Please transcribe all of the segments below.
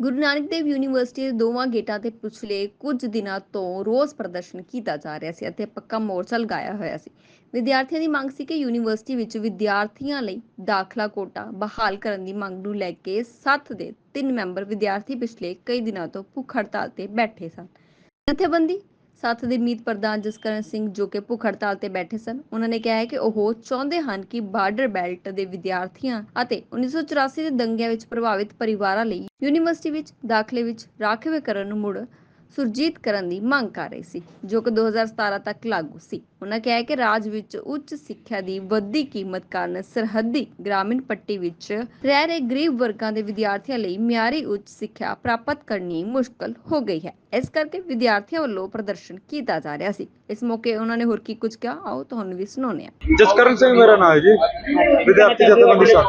ਗੁਰੂ Nanak Dev university ਦੇ ਦੋਵਾਂ ਗੇਟਾਂ ਤੇ ਪਿਛਲੇ ਕੁਝ ਦਿਨਾਂ ਤੋਂ ਰੋਜ਼ ਪ੍ਰਦਰਸ਼ਨ ਕੀਤਾ ਜਾ ਰਿਹਾ ਸੀ ਅਤੇ ਪੱਕਾ ਮੋਰਚਾ ਲਗਾਇਆ ਹੋਇਆ ਸੀ। ਵਿਦਿਆਰਥੀਆਂ ਦੀ ਮੰਗ ਸੀ ਕਿ ਯੂਨੀਵਰਸਿਟੀ ਵਿੱਚ ਵਿਦਿਆਰਥੀਆਂ ਲਈ ਦਾਖਲਾ ਕੋਟਾ ਬਹਾਲ ਕਰਨ ਦੀ ਮੰਗ ਨੂੰ ਲੈ ਕੇ ਸੱਤ ਦੇ ਤਿੰਨ ਮੈਂਬਰ ਵਿਦਿਆਰਥੀ ਪਿਛਲੇ ਕਈ ਦਿਨਾਂ ਤੋਂ ਭੁੱਖ ਹੜਤਾਲ ਤੇ ਬੈਠੇ ਸਨ। ਜਥੇਬੰਦੀ ਸੱਤ ਦੇ ਮੀਤ ਪ੍ਰਧਾਨ ਜਸਕਰਨ ਸਿੰਘ ਜੋ ਕਿ ਭੁੱਖ ਹੜਤਾਲ ਤੇ ਬੈਠੇ ਸਨ, ਉਹਨਾਂ ਨੇ ਕਿਹਾ ਹੈ ਕਿ ਉਹ ਚਾਹੁੰਦੇ ਹਨ ਕਿ ਬਾਰਡਰ ਬੈਲਟ ਦੇ ਵਿਦਿਆਰਥੀਆਂ ਅਤੇ 1984 ਦੇ ਦੰਗਿਆਂ ਵਿੱਚ ਪ੍ਰਭਾਵਿਤ ਪਰਿਵਾਰਾਂ ਲਈ ਯੂਨੀਵਰਸਿਟੀ ਵਿੱਚ ਦਾਖਲੇ ਵਿੱਚ ਰਾਖਵੇਂਕਰਨ ਨੂੰ ਮੁੜ ਸੁਰਜੀਤ ਕਰਨ ਦੀ ਮੰਗ ਕਰ ਰਹੀ ਸੀ ਜੋ ਕਿ 2017 ਤੱਕ ਲਾਗੂ ਸੀ। ਉਹਨਾਂ ਕਿਹਾ ਕਿ ਰਾਜ ਵਿੱਚ ਉੱਚ ਸਿੱਖਿਆ ਦੀ ਵੱਧਦੀ ਕੀਮਤ ਕਾਰਨ ਸਰਹੱਦੀ ਗ੍ਰਾਮੀਣ ਪੱਟੀ ਵਿੱਚ ਰਹਿ ਰਹੇ ਗਰੀਬ ਵਰਗਾਂ ਦੇ ਵਿਦਿਆਰਥੀਆਂ ਲਈ ਮਿਆਰੀ ਉੱਚ ਸਿੱਖਿਆ ਪ੍ਰਾਪਤ ਕਰਨੀ ਮੁਸ਼ਕਲ ਹੋ ਗਈ ਹੈ। ਇਸ ਕਰਕੇ ਵਿਦਿਆਰਥੀਆਂ ਵੱਲੋਂ ਪ੍ਰਦਰਸ਼ਨ ਕੀਤਾ ਜਾ ਰਿਹਾ ਸੀ। ਇਸ ਮੌਕੇ ਉਹਨਾਂ ਨੇ ਹੋਰ ਕੀ ਕੁਝ ਕਿਹਾ ਆਓ ਤੁਹਾਨੂੰ ਵੀ ਸੁਣਾਉਂਦੇ ਹਾਂ। ਜਸਕਰਨ ਸਿੰਘ ਮੇਰਾ ਨਾਮ ਹੈ ਜੀ। ਵਿਦਿਆਰਥੀ ਜਥੇਬੰਦੀ ਸਾਥ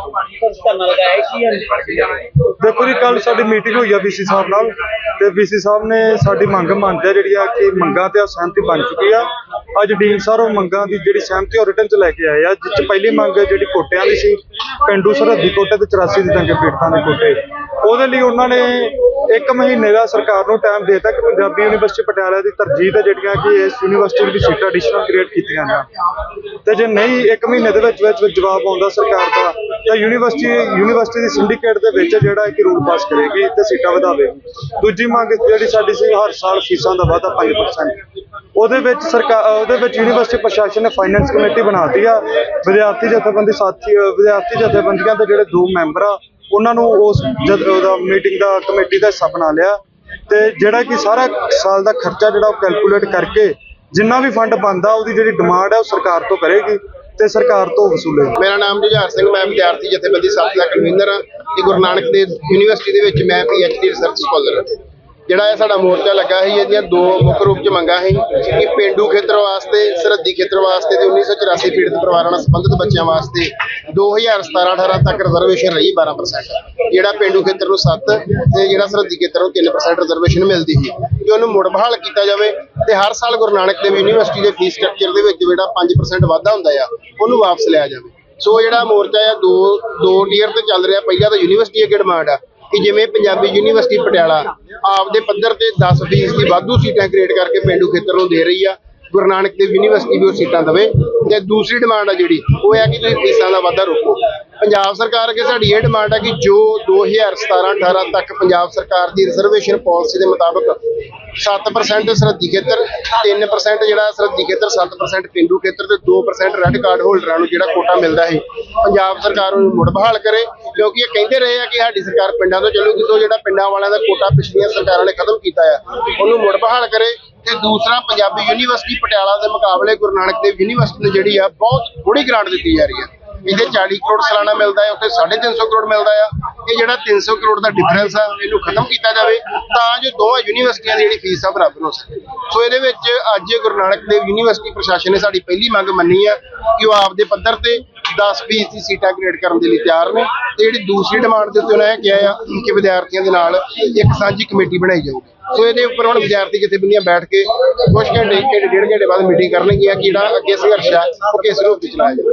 ਦੇਖੋ ਜੀ ਕੱਲ ਸਾਡੀ ਮੀਟਿੰਗ ਹੋਈ ਆ ਵੀਸੀ ਸਾਹਿਬ ਨਾਲ। ਤੇ ਵੀਸੀ ਸਾਹਿਬ ਨੇ ਸਾਡੀ ਮੰਗ ਮੰਨਦੇ ਆ ਜਿਹੜੀ ਆ ਕਿ ਮੰਗਾਂ ਤੇ ਸਹਿਮਤੀ ਬਣ ਚੁੱਕੀ ਆ। ਅੱਜ ਡੀਨ ਸਰ ਉਹ ਮੰਗਾਂ ਦੀ ਜਿਹੜੀ ਸਹਿਮਤੀ ਉਹ ਰਿਟਰਨ ਚ ਲੈ ਕੇ ਆਏ ਆ, ਜਿਸ ਚ ਪਹਿਲੀ ਮੰਗ ਜਿਹੜੀ ਕੋਟਿਆਂ ਦੀ ਸੀ, ਪਿੰਡੂ ਸਰਹੱਦੀ ਕੋਟੇ ਤੇ 84 ਦੀ ਦੰਗੇ ਪੀੜਤਾਂ ਦੇ ਕੋਟੇ। ਉਹਦੇ ਲਈ ਉਹਨਾਂ ਨੇ ਇੱਕ ਮਹੀਨੇ ਦਾ ਸਰਕਾਰ ਨੂੰ ਟਾਈਮ ਦੇਤਾ ਕਿ ਪੰਜਾਬੀ ਯੂਨੀਵਰਸਿਟੀ ਪਟਿਆਲਾ ਦੀ ਤਰਜੀਹ ਤੇ ਜਿਹੜੀਆਂ ਕਿ ਇਸ ਯੂਨੀਵਰਸਿਟੀ ਦੀ ਸੀਟਾਂ ਐਡੀਸ਼ਨਲ ਕ੍ਰੀਏਟ ਕੀਤੀਆਂ ਜਾਣ। ਤੇ ਜੇ ਨਹੀਂ ਇੱਕ ਮਹੀਨੇ ਦੇ ਵਿੱਚ ਵਿੱਚ ਜਵਾਬ ਆਉਂਦਾ ਸਰਕਾਰ ਦਾ ਤਾਂ ਯੂਨੀਵਰਸਿਟੀ ਯੂਨੀਵਰਸਿਟੀ ਦੀ ਸਿੰਡੀਕੇਟ ਦੇ ਵਿੱਚ ਜਿਹੜਾ ਹੈ ਕਿ ਰੂਲ ਪਾਸ ਕਰੇਗੀ ਤੇ ਸੀਟਾਂ ਵਧਾਵੇਗੀ ਦੂਜੀ ਮੰਗ ਜਿਹੜੀ ਸਾਡੀ ਸੀ, ਹਰ ਸਾਲ ਫੀਸਾਂ ਦਾ ਵਾਧਾ 5% ਉਹਦੇ ਵਿੱਚ ਸਰਕਾਰ ਉਹਦੇ ਵਿੱਚ ਯੂਨੀਵਰਸਿਟੀ ਪ੍ਰਸ਼ਾਸਨ ਨੇ ਫਾਈਨੈਂਸ ਕਮੇਟੀ ਬਣਾਤੀ ਆ। ਵਿਦਿਆਰਥੀ ਜਥੇਬੰਦੀ ਸਾਥੀ, ਵਿਦਿਆਰਥੀ ਜਥੇਬੰਦੀਆਂ ਦੇ ਜਿਹੜੇ ਦੋ ਮੈਂਬਰ ਆ, ਉਹਨਾਂ ਨੂੰ ਉਸ ਜਦ- ਉਹਦਾ ਮੀਟਿੰਗ ਦਾ ਕਮੇਟੀ ਦਾ ਹਿੱਸਾ ਬਣਾ ਲਿਆ। ਤੇ ਜਿਹੜਾ ਕਿ ਸਾਰਾ ਸਾਲ ਦਾ ਖਰਚਾ ਜਿਹੜਾ ਉਹ ਕੈਲਕੂਲੇਟ ਕਰਕੇ ਜਿੰਨਾ ਵੀ ਫੰਡ ਬਣਦਾ, ਉਹਦੀ ਜਿਹੜੀ ਡਿਮਾਂਡ ਹੈ ਉਹ ਸਰਕਾਰ ਤੋਂ ਕਰੇਗੀ। ਤੇ ਸਰਕਾਰ ਤੋਂ ਵਸੂਲੇ। ਮੇਰਾ ਨਾਮ ਜੁਝਾਰ ਸਿੰਘ, ਮੈਂ ਵਿਦਿਆਰਥੀ ਜਥੇਬੰਦੀ ਸਾਥ ਦਾ ਕਨਵੀਨਰ ਹਾਂ ਤੇ ਗੁਰੂ ਨਾਨਕ ਦੇਵ ਯੂਨੀਵਰਸਿਟੀ ਦੇ ਵਿੱਚ ਮੈਂ ਪੀਐਚਡੀ ਰਿਸਰਚ ਸਕਾਲਰ ਜਿਹੜਾ ਇਹ ਸਾਡਾ ਮੋਰਚਾ ਲੱਗਾ ਸੀ, ਇਹਦੀਆਂ ਦੋ ਮੁੱਖ ਰੂਪ ਚ ਮੰਗਾਂ ਸੀ। ਕਿ ਪਿੰਡੂ ਖੇਤਰ ਵਾਸਤੇ, ਸਰਹੱਦੀ ਖੇਤਰ ਵਾਸਤੇ ਤੇ 1984 ਪੀੜਤ ਪਰਿਵਾਰਾਂ ਨਾਲ ਸੰਬੰਧਿਤ ਬੱਚਿਆਂ ਵਾਸਤੇ 2017-18 ਤੱਕ ਰਿਜ਼ਰਵੇਸ਼ਨ ਰਹੀ 12% ਜਿਹੜਾ ਪਿੰਡੂ ਖੇਤਰ ਨੂੰ 7 ਤੇ ਜਿਹੜਾ ਸਰਹੱਦੀ ਖੇਤਰ ਨੂੰ 3% ਰਿਜ਼ਰਵੇਸ਼ਨ ਮਿਲਦੀ ਸੀ। ਕਿ ਉਹਨੂੰ ਮੁੜ ਬਹਾਲ ਕੀਤਾ ਜਾਵੇ ਤੇ ਹਰ ਸਾਲ ਗੁਰੂ ਨਾਨਕ ਦੇਵ ਯੂਨੀਵਰਸਿਟੀ ਦੇ ਫੀਸ ਸਟਰਕਚਰ ਦੇ ਵਿੱਚ ਜਿਹੜਾ 5% ਵਾਧਾ ਹੁੰਦਾ ਆ, ਉਹਨੂੰ ਵਾਪਸ ਲਿਆ ਜਾਵੇ। ਸੋ ਜਿਹੜਾ ਮੋਰਚਾ ਆ, ਦੋ ਦੋ ਟੀਅਰ ਤੇ ਚੱਲ ਰਿਹਾ, ਪਹਿਲਾ ਤਾਂ ਯੂਨੀਵਰਸਿਟੀ ਅੱਗੇ ਡਿਮਾਂਡ ਆ ਕਿ ਜਿਵੇਂ ਪੰਜਾਬੀ ਯੂਨੀਵਰਸਿਟੀ ਪਟਿਆਲਾ ਆਪਦੇ ਪੱਧਰ ਤੇ 10 ਫੀਸ ਦੀ ਵਾਧੂ ਸੀਟਾਂ ਕ੍ਰੀਏਟ ਕਰਕੇ ਪਿੰਡੂ ਖੇਤਰ ਨੂੰ ਦੇ ਰਹੀ ਆ, ਗੁਰੂ ਨਾਨਕ ਦੇਵ ਯੂਨੀਵਰਸਿਟੀ ਵੀ ਉਹ ਸੀਟਾਂ ਦੇਵੇ, ਤੇ ਦੂਸਰੀ ਡਿਮਾਂਡ ਆ ਜਿਹੜੀ, ਉਹ ਹੈ ਕਿ ਤੁਸੀਂ ਫੀਸਾਂ ਦਾ ਵਾਧਾ ਰੋਕੋ। ਪੰਜਾਬ ਸਰਕਾਰ ਅੱਗੇ ਸਾਡੀ ਇਹ ਡਿਮਾਂਡ ਹੈ ਕਿ ਜੋ 2017-18 ਤੱਕ ਪੰਜਾਬ ਸਰਕਾਰ ਦੀ ਰਿਜ਼ਰਵੇਸ਼ਨ ਪਾਲਿਸੀ ਦੇ ਮੁਤਾਬਕ 7% ਸਰਹੱਦੀ ਖੇਤਰ 3% ਜਿਹੜਾ ਸਰਹੱਦੀ ਖੇਤਰ 7% ਪਿੰਡੂ ਖੇਤਰ ਤੇ 2% ਰੈੱਡ ਕਾਰਡ ਹੋਲਡਰਾਂ ਨੂੰ ਜਿਹੜਾ ਕੋਟਾ ਮਿਲਦਾ ਹੈ ਪੰਜਾਬ ਸਰਕਾਰ ਨੂੰ ਮੁੜ ਬਹਾਲ ਕਰੇ, ਕਿਉਂਕਿ ਇਹ ਕਹਿੰਦੇ ਰਹੇ ਆ ਕਿ ਸਾਡੀ ਸਰਕਾਰ ਪਿੰਡਾਂ ਤੋਂ ਚੱਲੂਗੀ ਤੋਂ ਜਿਹੜਾ ਪਿੰਡਾਂ ਵਾਲਿਆਂ ਦਾ ਕੋਟਾ ਪਿਛਲੀਆਂ ਸਰਕਾਰਾਂ ਨੇ ਖਤਮ ਕੀਤਾ ਆ, ਉਹਨੂੰ ਮੁੜ ਬਹਾਲ ਕਰੇ। ਤੇ ਦੂਸਰਾ, ਪੰਜਾਬੀ ਯੂਨੀਵਰਸਿਟੀ ਪਟਿਆਲਾ ਦੇ ਮੁਕਾਬਲੇ ਗੁਰੂ ਨਾਨਕ ਦੇਵ ਯੂਨੀਵਰਸਿਟੀ ਨੂੰ ਜਿਹੜੀ ਆ, ਬਹੁਤ ਥੋੜੀ ਗ੍ਰਾਂਟ ਦਿੱਤੀ ਜਾ ਰਹੀ ਹੈ ਇਹਦੇ 40 ਕਰੋੜ ਸਾਲਾਨਾ ਮਿਲਦਾ ਹੈ, ਉੱਥੇ 350 ਕਰੋੜ ਮਿਲਦਾ ਆ। ਇਹ ਜਿਹੜਾ 300 ਕਰੋੜ ਦਾ ਡਿਫਰੈਂਸ ਆ, ਇਹਨੂੰ ਖਤਮ ਕੀਤਾ ਜਾਵੇ, ਤਾਂ ਜੋ ਦੋਵਾਂ ਯੂਨੀਵਰਸਿਟੀਆਂ ਦੀ ਜਿਹੜੀ ਫੀਸ ਆ ਬਰਾਬਰ ਹੋ ਸਕੇ। ਸੋ ਇਹਦੇ ਵਿੱਚ ਅੱਜ ਗੁਰੂ ਨਾਨਕ ਦੇਵ ਯੂਨੀਵਰਸਿਟੀ ਪ੍ਰਸ਼ਾਸਨ ਨੇ ਸਾਡੀ ਪਹਿਲੀ ਮੰਗ ਮੰਨੀ ਆ ਕਿ ਉਹ ਆਪਦੇ ਪੱਧਰ ਤੇ 10 ਫੀਸ ਦੀ ਸੀਟਾਂ ਕ੍ਰੀਏਟ ਕਰਨ ਦੇ ਲਈ ਤਿਆਰ ਨੇ। ਤੇ ਜਿਹੜੀ ਦੂਸਰੀ ਡਿਮਾਂਡ ਦੇ ਉੱਤੇ ਉਹਨਾਂ ਇਹ ਕਿਹਾ ਆ ਕਿ ਵਿਦਿਆਰਥੀਆਂ ਦੇ ਨਾਲ ਇੱਕ ਸਾਂਝੀ ਕਮੇਟੀ ਬਣਾਈ ਜਾਊਗੀ। ਸੋ ਇਹਦੇ ਉੱਪਰ ਹੁਣ ਵਿਦਿਆਰਥੀ ਜਥੇਬੰਦੀਆਂ ਬੈਠ ਕੇ ਕੁਝ ਘੰਟੇ ਘੰਟੇ, ਡੇਢ ਘੰਟੇ ਬਾਅਦ ਮੀਟਿੰਗ ਕਰਨਗੀਆਂ ਕਿ ਜਿਹੜਾ ਅੱਗੇ ਸੰਘਰਸ਼ ਆ, ਉਹ ਕਿਸ ਰੂਪ ਵਿੱਚ ਚਲਾਇਆ ਜਾਵੇ।